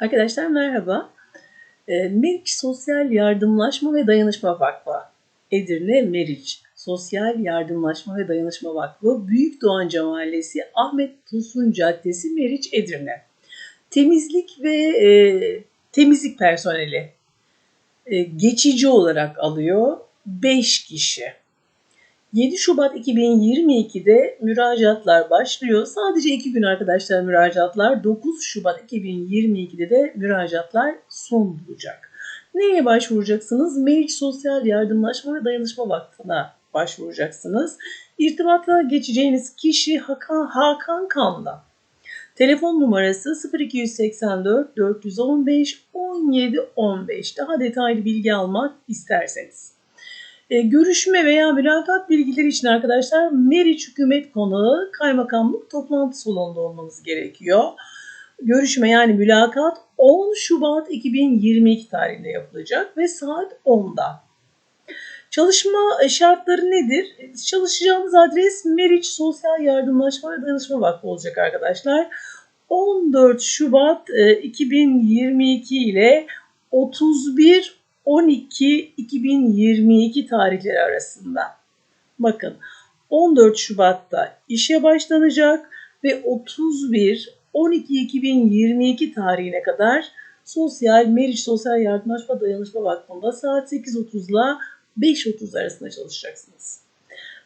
Arkadaşlar merhaba. E, Meriç Sosyal Yardımlaşma ve Dayanışma Vakfı. Edirne Meriç Sosyal Yardımlaşma ve Dayanışma Vakfı Büyük Doğanca Mahallesi Ahmet Tosun Caddesi Meriç Edirne. Temizlik ve e, temizlik personeli e, geçici olarak alıyor 5 kişi. 7 Şubat 2022'de müracaatlar başlıyor. Sadece 2 gün arkadaşlar müracaatlar. 9 Şubat 2022'de de müracaatlar son bulacak. Neye başvuracaksınız? Meriç Sosyal Yardımlaşma ve Dayanışma Vakfı'na başvuracaksınız. İrtibata geçeceğiniz kişi Hakan, Hakan Kan'la. Telefon numarası 0284 415 17 15. Daha detaylı bilgi almak isterseniz. E, görüşme veya mülakat bilgileri için arkadaşlar Meriç Hükümet Konağı Kaymakamlık toplantı salonunda olmanız gerekiyor. Görüşme yani mülakat 10 Şubat 2022 tarihinde yapılacak ve saat 10'da. Çalışma şartları nedir? Çalışacağınız adres Meriç Sosyal Yardımlaşma ve Danışma Vakfı olacak arkadaşlar. 14 Şubat 2022 e, ile 31 12-2022 tarihleri arasında. Bakın 14 Şubat'ta işe başlanacak ve 31 12-2022 tarihine kadar Sosyal Meriç Sosyal Yardımlaşma Dayanışma Vakfı'nda saat 8.30 ile 5.30 arasında çalışacaksınız.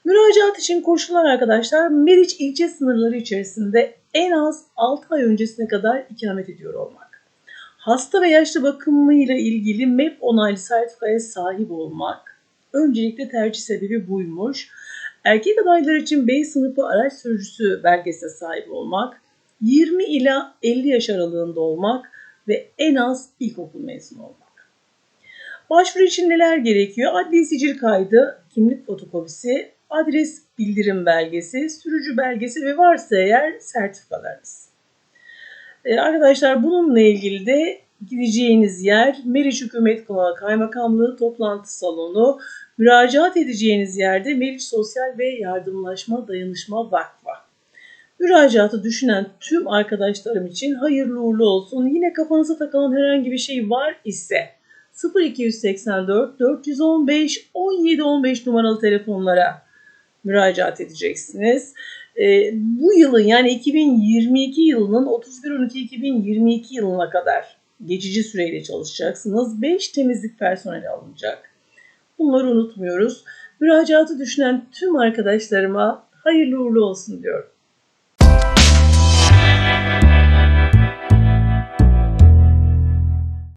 Müracaat için koşullar arkadaşlar Meriç ilçe sınırları içerisinde en az 6 ay öncesine kadar ikamet ediyor olmak. Hasta ve yaşlı bakımıyla ilgili MEP onaylı sertifikaya sahip olmak öncelikle tercih sebebi buymuş. Erkek adaylar için B sınıfı araç sürücüsü belgesine sahip olmak, 20 ila 50 yaş aralığında olmak ve en az ilkokul mezunu olmak. Başvuru için neler gerekiyor? Adli sicil kaydı, kimlik fotokopisi, adres bildirim belgesi, sürücü belgesi ve varsa eğer sertifikalarınız. Ee, arkadaşlar bununla ilgili de gideceğiniz yer Meriç Hükümet Konağı Kaymakamlığı toplantı salonu. Müracaat edeceğiniz yerde Meriç Sosyal ve Yardımlaşma Dayanışma Vakfı. Müracaatı düşünen tüm arkadaşlarım için hayırlı uğurlu olsun. Yine kafanıza takılan herhangi bir şey var ise 0284 415 1715 numaralı telefonlara müracaat edeceksiniz e, bu yılın yani 2022 yılının 31-12-2022 yılına kadar geçici süreyle çalışacaksınız. 5 temizlik personeli alınacak. Bunları unutmuyoruz. Müracaatı düşünen tüm arkadaşlarıma hayırlı uğurlu olsun diyorum.